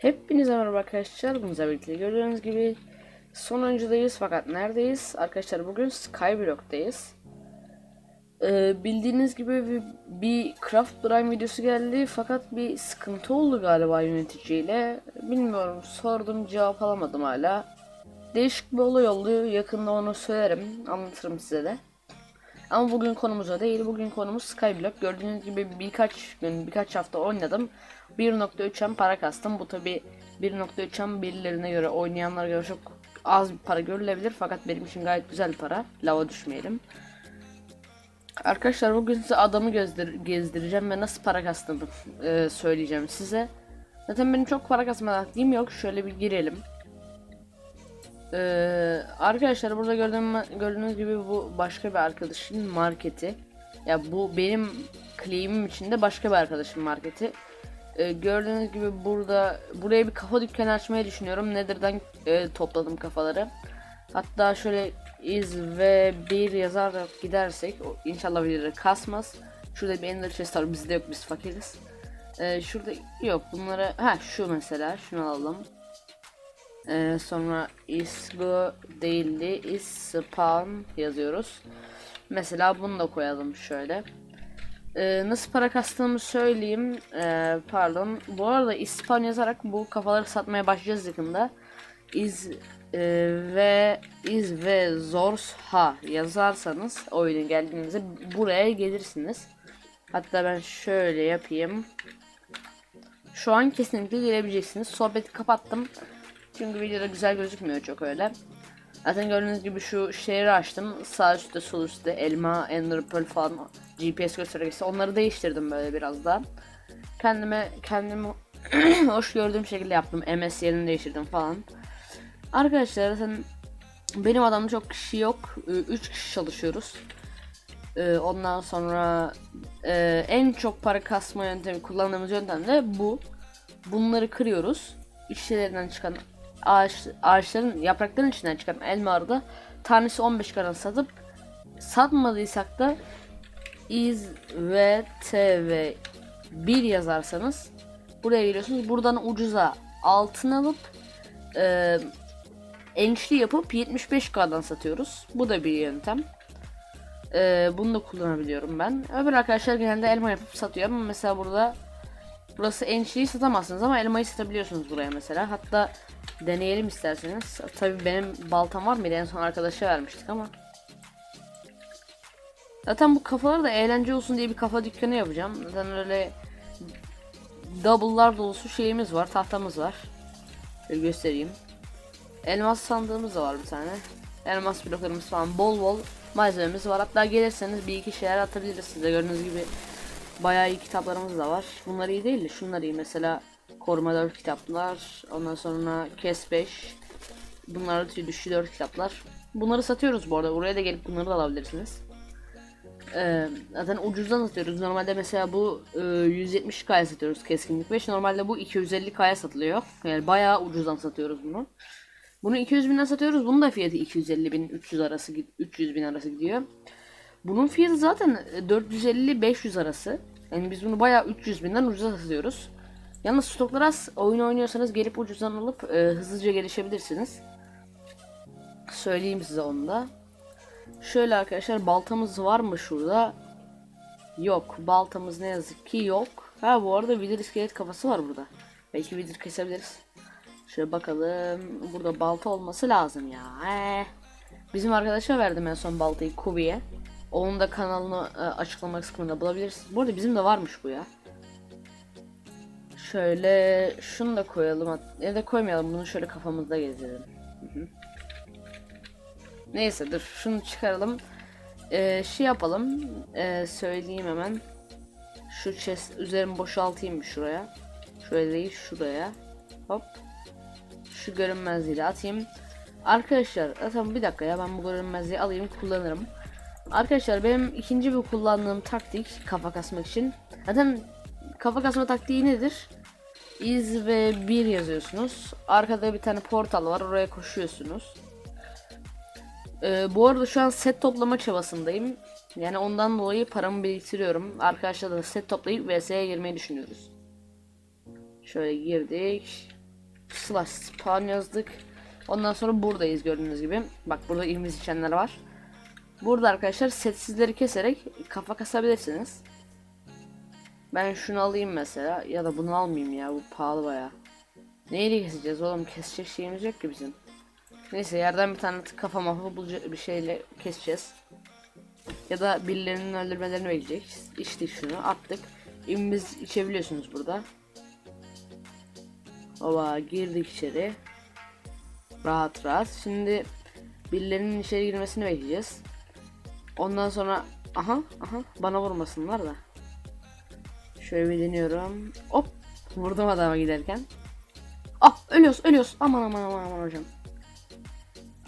Hepinize merhaba arkadaşlar. Bununla birlikte gördüğünüz gibi sonuncudayız fakat neredeyiz? Arkadaşlar bugün Skyblock'tayız. Ee, bildiğiniz gibi bir, bir Craft Prime videosu geldi fakat bir sıkıntı oldu galiba yöneticiyle. Bilmiyorum sordum cevap alamadım hala. Değişik bir olay oldu. Yakında onu söylerim. Anlatırım size de. Ama bugün konumuz o değil. Bugün konumuz Skyblock. Gördüğünüz gibi birkaç gün, birkaç hafta oynadım. 1.3M para kastım. Bu tabi 1.3M birilerine göre, oynayanlara göre çok az bir para görülebilir. Fakat benim için gayet güzel para. Lava düşmeyelim. Arkadaşlar bugün size adamı gezdir gezdireceğim ve nasıl para kastığımı e, söyleyeceğim size. Zaten benim çok para kasma taktiğim yok. Şöyle bir girelim. Ee, arkadaşlar burada gördüğüm, gördüğünüz gibi bu başka bir arkadaşın marketi. Ya bu benim claim'im içinde başka bir arkadaşın marketi. Ee, gördüğünüz gibi burada buraya bir kafa dükkanı açmayı düşünüyorum. Nether'dan e, topladım kafaları. Hatta şöyle iz ve bir yazarak gidersek inşallah birileri kasmaz. Şurada bir ender chest var. Bizde yok biz fakiriz. Ee, şurada yok bunları ha şu mesela şunu alalım. Ee, sonra isgo değildi is yazıyoruz. Mesela bunu da koyalım şöyle. Ee, nasıl para kastığımı söyleyeyim. Ee, pardon. Bu arada ispan yazarak bu kafaları satmaya başlayacağız yakında. Iz e, ve iz ve zors ha yazarsanız oyuna geldiğinizde buraya gelirsiniz. Hatta ben şöyle yapayım. Şu an kesinlikle gelebileceksiniz. Sohbeti kapattım. Çünkü videoda güzel gözükmüyor çok öyle. Zaten gördüğünüz gibi şu şehri açtım. Sağ üstte, sol üstte elma, ender pearl falan GPS göstergesi. Onları değiştirdim böyle biraz daha. Kendime kendimi hoş gördüğüm şekilde yaptım. MS yerini değiştirdim falan. Arkadaşlar zaten benim adamda çok kişi yok. 3 kişi çalışıyoruz. Ee, Ondan sonra e, en çok para kasma yöntemi kullandığımız yöntem de bu. Bunları kırıyoruz. İçlerinden çıkan ağaç, ağaçların yaprakların içinden çıkan elma da tanesi 15 karan satıp satmadıysak da iz ve t ve 1 yazarsanız buraya geliyorsunuz. Buradan ucuza altın alıp e, ençli yapıp 75k'dan satıyoruz. Bu da bir yöntem. E, bunu da kullanabiliyorum ben. Öbür arkadaşlar genelde elma yapıp satıyor ama mesela burada Burası ençliyi satamazsınız ama elmayı satabiliyorsunuz buraya mesela. Hatta deneyelim isterseniz. Tabii benim baltam var mıydı? En son arkadaşa vermiştik ama. Zaten bu kafalar da eğlence olsun diye bir kafa dükkanı yapacağım. Zaten öyle double'lar dolusu şeyimiz var, tahtamız var. Şöyle göstereyim. Elmas sandığımız da var bir tane. Elmas bloklarımız falan bol bol malzememiz var. Hatta gelirseniz bir iki şeyler atabiliriz size gördüğünüz gibi. Bayağı iyi kitaplarımız da var. Bunlar iyi değil de şunlar iyi. Mesela Koruma 4 kitaplar. Ondan sonra Kes 5. Bunlar düşü 4 kitaplar. Bunları satıyoruz bu arada. Buraya da gelip bunları da alabilirsiniz. Ee, zaten ucuzdan satıyoruz. Normalde mesela bu e, 170k'ya satıyoruz keskinlik 5. Normalde bu 250k'ya satılıyor. Yani bayağı ucuzdan satıyoruz bunu. Bunu 200 binden satıyoruz. Bunun da fiyatı 250 bin 300 arası 300 bin arası gidiyor. Bunun fiyatı zaten 450-500 arası. Yani biz bunu bayağı 300 binden ucuza satıyoruz. Yalnız stoklar az. Oyun oynuyorsanız gelip ucuzdan alıp e, hızlıca gelişebilirsiniz. Söyleyeyim size onu da. Şöyle arkadaşlar baltamız var mı şurada? Yok. Baltamız ne yazık ki yok. Ha bu arada vidir iskelet kafası var burada. Belki vidir kesebiliriz. Şöyle bakalım. Burada balta olması lazım ya. Ee, bizim arkadaşa verdim en son baltayı Kubi'ye. Onun da kanalını e, açıklama kısmında bulabilirsiniz. Bu arada bizim de varmış bu ya. Şöyle şunu da koyalım. Ya da koymayalım. Bunu şöyle kafamızda gezelim. Hı. Neyse dur şunu çıkaralım. Ee, şey yapalım. Ee, söyleyeyim hemen. Şu chest üzerimi boşaltayım şuraya. Şöyle değil şuraya. Hop. Şu görünmezliği atayım. Arkadaşlar zaten bir dakika ya ben bu görünmezliği alayım kullanırım. Arkadaşlar benim ikinci bir kullandığım taktik kafa kasmak için. Zaten kafa kasma taktiği nedir? İz ve bir yazıyorsunuz. Arkada bir tane portal var oraya koşuyorsunuz. Ee, bu arada şu an set toplama çabasındayım. Yani ondan dolayı paramı biriktiriyorum. Arkadaşlar da set toplayıp VS'ye girmeyi düşünüyoruz. Şöyle girdik. slash spawn yazdık. Ondan sonra buradayız gördüğünüz gibi. Bak burada ilmiz içenler var. Burada arkadaşlar setsizleri keserek kafa kasabilirsiniz. Ben şunu alayım mesela ya da bunu almayayım ya bu pahalı baya. Neyle keseceğiz oğlum kesecek şeyimiz yok ki bizim. Neyse yerden bir tane kafa mafa bulacak bir şeyle keseceğiz. Ya da birilerinin öldürmelerini bekleyeceğiz. İçtik şunu attık. İmbiz içebiliyorsunuz burada. Baba girdik içeri. Rahat rahat. Şimdi birilerinin içeri girmesini bekleyeceğiz. Ondan sonra aha aha bana vurmasınlar da. Şöyle bir deniyorum. Hop vurdum adama giderken. Ah ölüyoruz ölüyoruz. Aman aman aman aman hocam.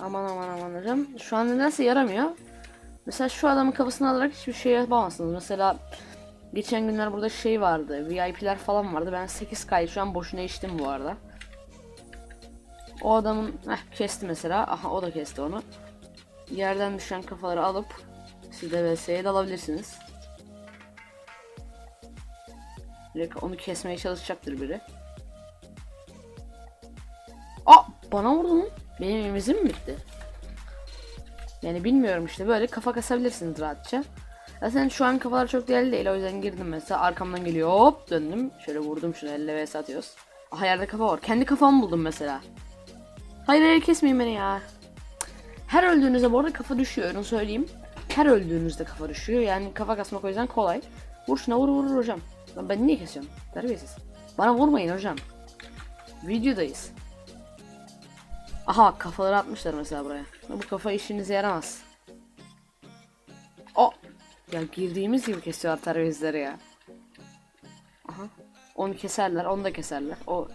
Aman aman aman hocam. Şu an nedense yaramıyor. Mesela şu adamın kafasını alarak hiçbir şey yapamazsınız. Mesela geçen günler burada şey vardı. VIP'ler falan vardı. Ben 8K'yı şu an boşuna içtim bu arada. O adamın heh, kesti mesela. Aha o da kesti onu. Yerden düşen kafaları alıp siz de VS'ye dalabilirsiniz. Direkt onu kesmeye çalışacaktır biri. Aa bana vurdu? Benim imizim mi bitti? Yani bilmiyorum işte böyle kafa kasabilirsiniz rahatça. Zaten şu an kafalar çok değerli değil o yüzden girdim mesela arkamdan geliyor hop döndüm. Şöyle vurdum şunu elle vs atıyoruz. Aha yerde kafa var. Kendi kafamı buldum mesela. Hayır hayır kesmeyin beni ya. Her öldüğünüzde bu arada kafa düşüyor onu söyleyeyim. Her öldüğünüzde kafa düşüyor yani kafa kasmak o yüzden kolay. Vur şuna vur vur hocam. Lan ben niye kesiyorum? Terbiyesiz. Bana vurmayın hocam. Videodayız. Aha bak kafaları atmışlar mesela buraya. Bu kafa işinize yaramaz. O ya girdiğimiz gibi kesiyorlar terbiyesizleri ya. Aha. Onu keserler, onu da keserler. O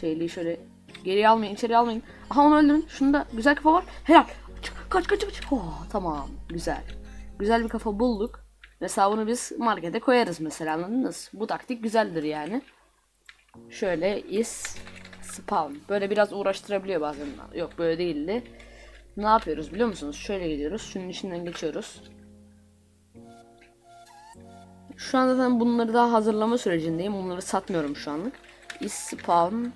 şeyliği şöyle geriye almayın, içeri almayın. Aha onu öldürün. Şunda güzel kafa var. Helal. Kaç kaç kaç. Oh, tamam. Güzel. Güzel bir kafa bulduk. Mesela bunu biz markete koyarız mesela anladınız? Bu taktik güzeldir yani. Şöyle is spawn. Böyle biraz uğraştırabiliyor bazen. Yok böyle değildi. Ne yapıyoruz biliyor musunuz? Şöyle gidiyoruz. Şunun içinden geçiyoruz. Şu anda zaten bunları daha hazırlama sürecindeyim. Bunları satmıyorum şu anlık. Is spawn.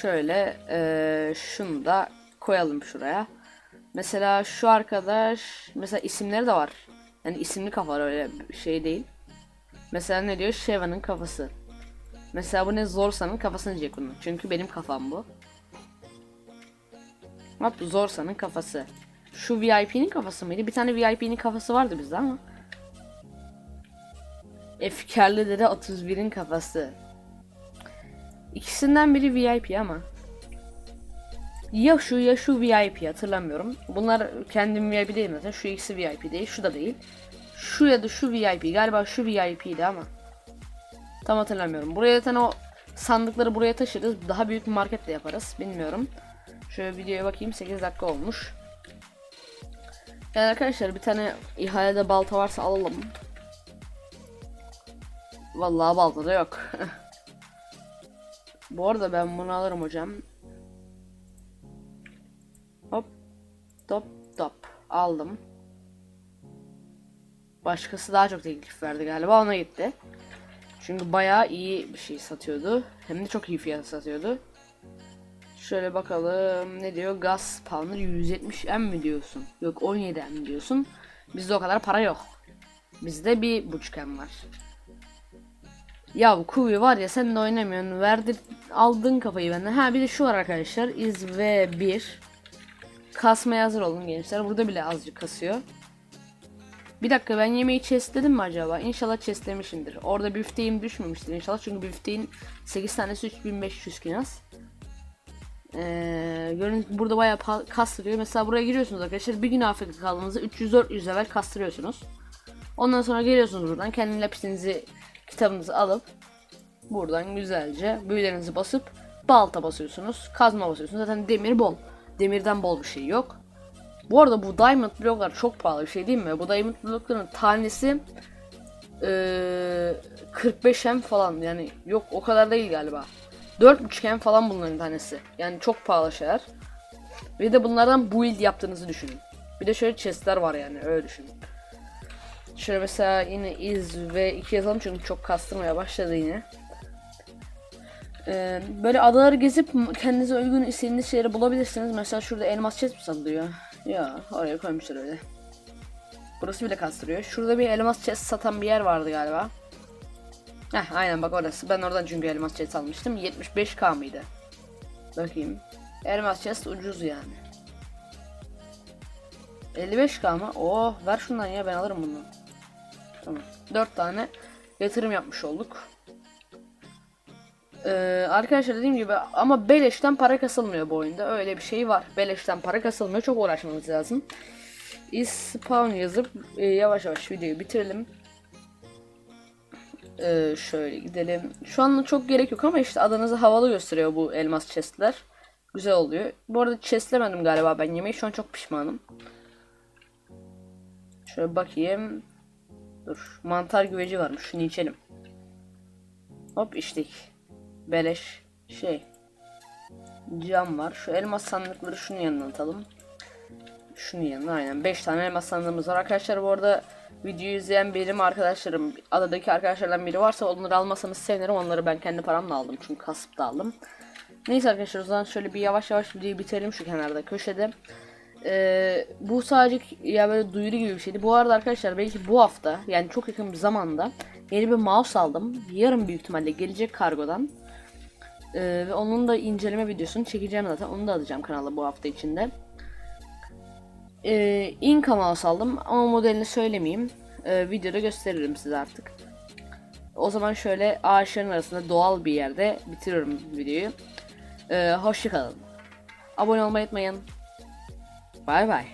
Şöyle eee şunu da koyalım şuraya. Mesela şu arkadaş mesela isimleri de var. Yani isimli kafalar öyle şey değil. Mesela ne diyor? Sheva'nın kafası. Mesela bu ne Zorsa'nın kafasını diyecek bunu. Çünkü benim kafam bu. Bak Zorsa'nın kafası. Şu VIP'nin kafası mıydı? Bir tane VIP'nin kafası vardı bizde ama. Efkarlı dede 31'in kafası. İkisinden biri VIP ama. Ya şu ya şu VIP hatırlamıyorum. Bunlar kendim VIP değil zaten. Şu ikisi VIP değil. Şu da değil. Şu ya da şu VIP. Galiba şu VIP'di ama. Tam hatırlamıyorum. Buraya zaten o sandıkları buraya taşırız. Daha büyük bir market de yaparız. Bilmiyorum. Şöyle videoya bakayım. 8 dakika olmuş. Yani arkadaşlar bir tane ihalede balta varsa alalım. Vallahi balta da yok. Bu arada ben bunu alırım hocam. Hop. Top top. Aldım. Başkası daha çok teklif verdi galiba ona gitti. Çünkü bayağı iyi bir şey satıyordu. Hem de çok iyi fiyat satıyordu. Şöyle bakalım ne diyor? Gaz spawner 170 M mi diyorsun? Yok 17 M diyorsun. Bizde o kadar para yok. Bizde bir buçuk M var. Ya bu Kuvi var ya sen de oynamıyorsun. Verdir aldın kafayı benden. Ha bir de şu var arkadaşlar. Iz V1. Kasmaya hazır olun gençler. Burada bile azıcık kasıyor. Bir dakika ben yemeği chestledim mi acaba? İnşallah chestlemişimdir. Orada büfteğim düşmemiştir inşallah. Çünkü büfteğin 8 tanesi 3500 kinas. Ee, görün burada bayağı kastırıyor. Mesela buraya giriyorsunuz arkadaşlar. Bir gün afiyet kaldığınızda 300-400 level kastırıyorsunuz. Ondan sonra geliyorsunuz buradan. Kendi lapisinizi kitabınızı alıp buradan güzelce büyülerinizi basıp balta basıyorsunuz. Kazma basıyorsunuz. Zaten demir bol. Demirden bol bir şey yok. Bu arada bu diamond bloklar çok pahalı bir şey değil mi? Bu diamond blokların tanesi eee 45 hem falan yani yok o kadar değil galiba. 4.5 hem falan bunların tanesi. Yani çok pahalı şeyler. Bir de bunlardan build yaptığınızı düşünün. Bir de şöyle chestler var yani öyle düşünün. Şöyle mesela yine iz ve 2 yazalım çünkü çok kastırmaya başladı yine. Ee, böyle adaları gezip kendinize uygun istediğiniz şeyleri bulabilirsiniz. Mesela şurada elmas chest mi satılıyor? Ya oraya koymuşlar öyle. Burası bile kastırıyor. Şurada bir elmas chest satan bir yer vardı galiba. Heh aynen bak orası. Ben oradan çünkü elmas chest almıştım. 75k mıydı? Bakayım. Elmas chest ucuz yani. 55k mı? Oh ver şundan ya ben alırım bunu. Tamam. 4 tane yatırım yapmış olduk. Ee, arkadaşlar dediğim gibi ama beleşten para kasılmıyor bu oyunda. Öyle bir şey var. Beleşten para kasılmıyor. Çok uğraşmamız lazım. Is spawn yazıp e, yavaş yavaş videoyu bitirelim. Ee, şöyle gidelim. Şu an çok gerek yok ama işte adanızı havalı gösteriyor bu elmas chestler. Güzel oluyor. Bu arada chestlemedim galiba ben yemeği. Şu an çok pişmanım. Şöyle bakayım. Dur. Mantar güveci varmış. Şunu içelim. Hop içtik. Beleş şey. Cam var. Şu elmas sandıkları şunun yanına atalım. Şunun yanına aynen. 5 tane elmas sandığımız var. Arkadaşlar bu arada videoyu izleyen benim arkadaşlarım, adadaki arkadaşlardan biri varsa onları almasanız sevinirim. Onları ben kendi paramla aldım çünkü kasıp da aldım. Neyse arkadaşlar o zaman şöyle bir yavaş yavaş videoyu bitirelim şu kenarda köşede. Ee, bu sadece ya böyle duyuru gibi bir şeydi. Bu arada arkadaşlar belki bu hafta yani çok yakın bir zamanda yeni bir mouse aldım. Yarın büyük ihtimalle gelecek kargodan. Ee, ve onun da inceleme videosunu çekeceğim zaten. Onu da alacağım kanala bu hafta içinde. Ee, Inca mouse aldım ama modelini söylemeyeyim. Ee, videoda gösteririm size artık. O zaman şöyle ağaçların arasında doğal bir yerde bitiriyorum videoyu. Ee, hoşçakalın. Abone olmayı unutmayın. Bay bay.